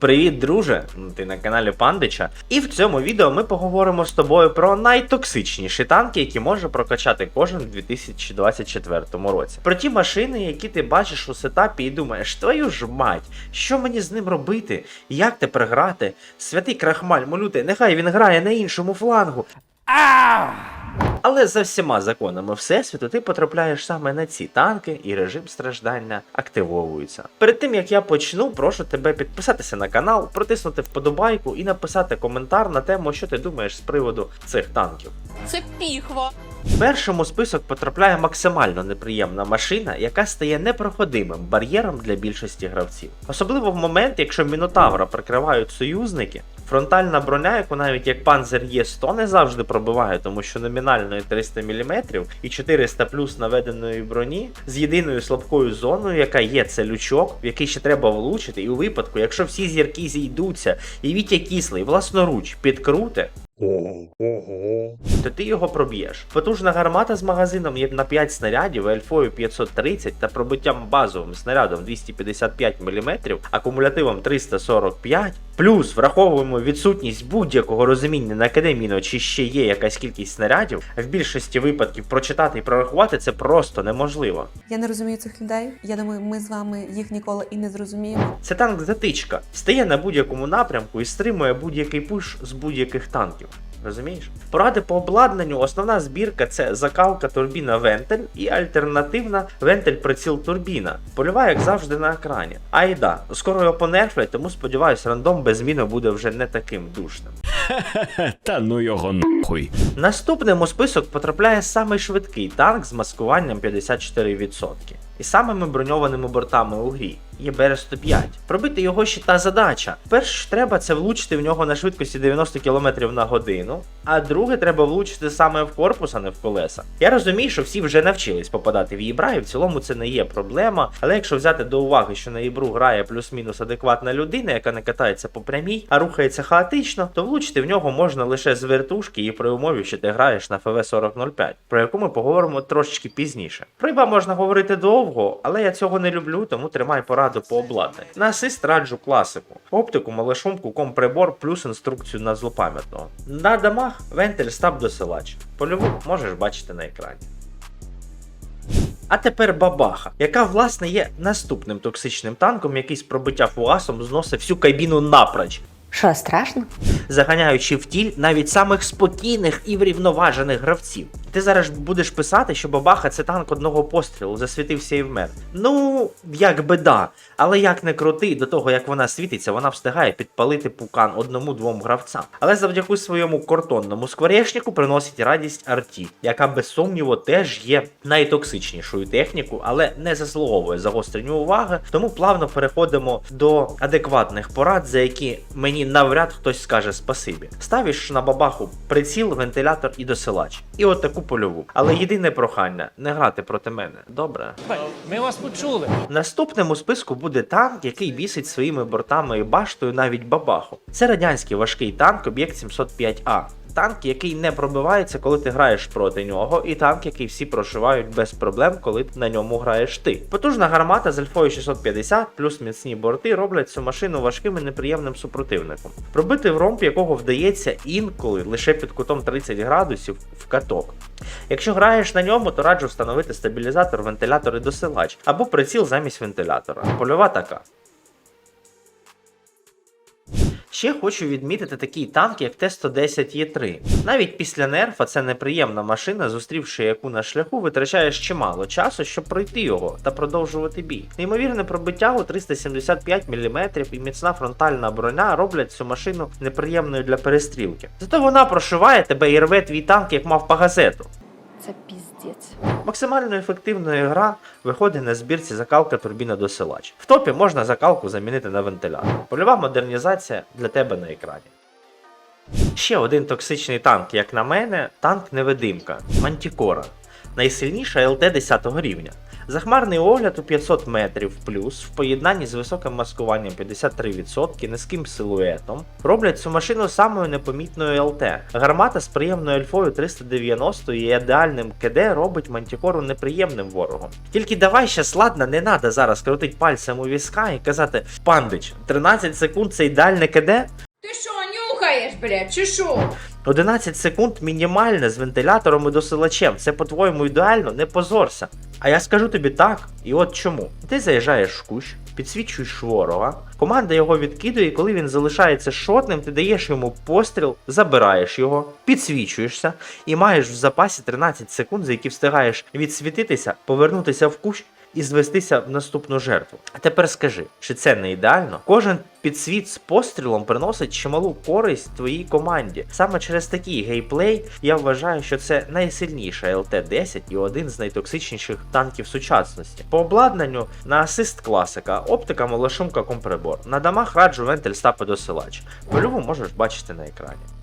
Привіт, друже! Ти на каналі Пандича. І в цьому відео ми поговоримо з тобою про найтоксичніші танки, які може прокачати кожен в 2024 році. Про ті машини, які ти бачиш у сетапі і думаєш, твою ж мать, що мені з ним робити? Як тепер грати? Святий крахмаль, молюте, нехай він грає на іншому флангу. Але за всіма законами Всесвіту ти потрапляєш саме на ці танки, і режим страждання активовується. Перед тим як я почну, прошу тебе підписатися на канал, протиснути вподобайку і написати коментар на тему, що ти думаєш з приводу цих танків. Це піхва. В першому список потрапляє максимально неприємна машина, яка стає непроходимим бар'єром для більшості гравців. Особливо в момент, якщо мінотавра прикривають союзники, фронтальна броня, яку навіть як панзер є 100 не завжди пробиває, тому що номінальної 300 мм і 400 плюс наведеної броні з єдиною слабкою зоною, яка є це лючок, в який ще треба влучити, і у випадку, якщо всі зірки зійдуться, і Вітя кислий власноруч підкруте, то ти його проб'єш. Потужна гармата з магазином є на 5 снарядів, ельфою 530 та пробиттям базовим снарядом 255 мм, акумулятивом 345. Плюс враховуємо відсутність будь-якого розуміння на академійно, чи ще є якась кількість снарядів. В більшості випадків прочитати і прорахувати це просто неможливо. Я не розумію цих людей. Я думаю, ми з вами їх ніколи і не зрозуміємо. Це танк затичка. Стає на будь-якому напрямку і стримує будь-який пуш з будь-яких танків. Розумієш? Поради по обладнанню. Основна збірка це закалка турбіна вентиль і альтернативна вентиль приціл турбіна. Польова, як завжди, на екрані. А і да, скоро його понерфлять, тому сподіваюсь, рандом без зміни буде вже не таким душним. Та ну його нахуй. Наступним у список потрапляє самий швидкий танк з маскуванням 54%. І самими броньованими бортами у грі є БР-105. Пробити його ще та задача. Перше ж треба це влучити в нього на швидкості 90 км на годину, а друге треба влучити саме в корпус, а не в колеса. Я розумію, що всі вже навчились попадати в Єбра, і в цілому це не є проблема. Але якщо взяти до уваги, що на Єбру грає плюс-мінус адекватна людина, яка не катається по прямій, а рухається хаотично, то влучити в нього можна лише з вертушки і при умові, що ти граєш на ФВ 4005, про яку ми поговоримо трошечки пізніше. Про ІБА можна говорити довго, але я цього не люблю, тому тримай пораду по обладнанню. На асист раджу класику: оптику, малишумку, комприбор плюс інструкцію на злопам'ятного. На дамах вентиль стаб досилач. Польову можеш бачити на екрані. А тепер бабаха, яка власне є наступним токсичним танком, який з пробиття фугасом зносить всю кабіну напроч, Що, страшно? заганяючи в тіль навіть самих спокійних і врівноважених гравців. Ти зараз будеш писати, що бабаха це танк одного пострілу, засвітився і вмер. Ну, як би да. Але як не крути, до того як вона світиться, вона встигає підпалити пукан одному-двом гравцям. Але завдяки своєму картонному скворечнику приносить радість арті, яка без сумніву теж є найтоксичнішою технікою, але не заслуговує загострення уваги. Тому плавно переходимо до адекватних порад, за які мені навряд хтось скаже спасибі. Ставиш на бабаху приціл, вентилятор і досилач. І от таку польову. Але єдине прохання не грати проти мене. Добре. Ми вас почули. Наступним у списку буде танк, який бісить своїми бортами і баштою навіть бабаху. Це радянський важкий танк об'єкт 705А. Танк, який не пробивається, коли ти граєш проти нього, і танк, який всі прошивають без проблем, коли на ньому граєш ти. Потужна гармата з альфою 650 плюс міцні борти роблять цю машину важким і неприємним супротивником. Пробити в ромб, якого вдається інколи лише під кутом 30 градусів в каток. Якщо граєш на ньому, то раджу встановити стабілізатор, вентилятор і досилач або приціл замість вентилятора. Польова така. Ще хочу відмітити такий танк, як Т-110Е3. Навіть після нерфа це неприємна машина, зустрівши яку на шляху, витрачаєш чимало часу, щоб пройти його та продовжувати бій. Неймовірне пробиття у 375 мм і міцна фронтальна броня роблять цю машину неприємною для перестрілки. Зато вона прошиває тебе і рве твій танк, як мав по газету. Піздець. Максимально ефективною гра виходить на збірці закалка турбіна досилач. В топі можна закалку замінити на вентилятор. Польова модернізація для тебе на екрані. Ще один токсичний танк, як на мене, танк невидимка Мантікора. Найсильніша ЛТ 10 рівня. Захмарний огляд у 500 метрів плюс в поєднанні з високим маскуванням 53%, низьким силуетом роблять цю машину самою непомітною ЛТ. Гармата з приємною альфою 390 і ідеальним КД робить мантікору неприємним ворогом. Тільки давай щас, ладно, не треба зараз крутить пальцем у візка і казати Пандич, 13 секунд це ідеальне КД. Ти що, нюхаєш, блядь, чи що? 11 секунд мінімальне з вентилятором і досилачем. Це по-твоєму ідеально, не позорся. А я скажу тобі так, і от чому. Ти заїжджаєш в кущ, підсвічуєш ворога, команда його відкидує, і коли він залишається шотним, ти даєш йому постріл, забираєш його, підсвічуєшся і маєш в запасі 13 секунд, за які встигаєш відсвітитися, повернутися в кущ і звестися в наступну жертву. А тепер скажи, чи це не ідеально? Кожен підсвіт з пострілом приносить чималу користь твоїй команді. Саме через такий геймплей я вважаю, що це найсильніша ЛТ-10 і один з найтоксичніших танків сучасності. По обладнанню на асист класика, оптика малошумка комприбор. На дамах раджу вентиль стапи досилач. Польову можеш бачити на екрані.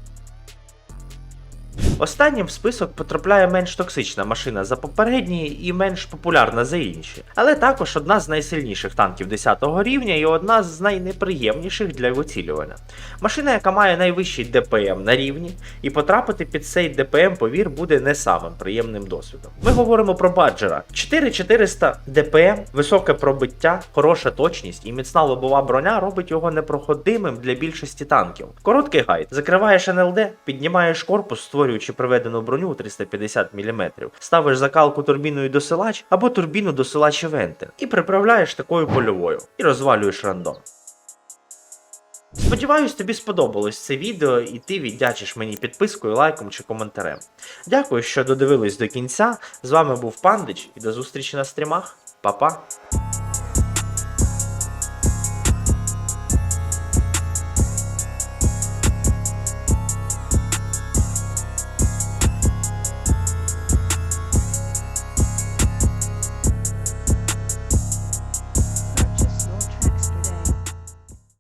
Останнім в список потрапляє менш токсична машина за попередні і менш популярна за інші, але також одна з найсильніших танків 10 рівня і одна з найнеприємніших для вицілювання. Машина, яка має найвищий ДПМ на рівні, і потрапити під цей ДПМ, повір, буде не самим приємним досвідом. Ми говоримо про баджера. 4400 ДПМ, високе пробиття, хороша точність і міцна лобова броня робить його непроходимим для більшості танків. Короткий гайд. Закриваєш НЛД, піднімаєш корпус, створюючи приведену броню у 350 мм, ставиш закалку турбіною досилач або турбіну досилач і вентиль, і приправляєш такою польовою, і розвалюєш рандом. Сподіваюсь, тобі сподобалось це відео і ти віддячиш мені підпискою, лайком чи коментарем. Дякую, що додивились до кінця. З вами був Пандич і до зустрічі на стрімах. Па-па!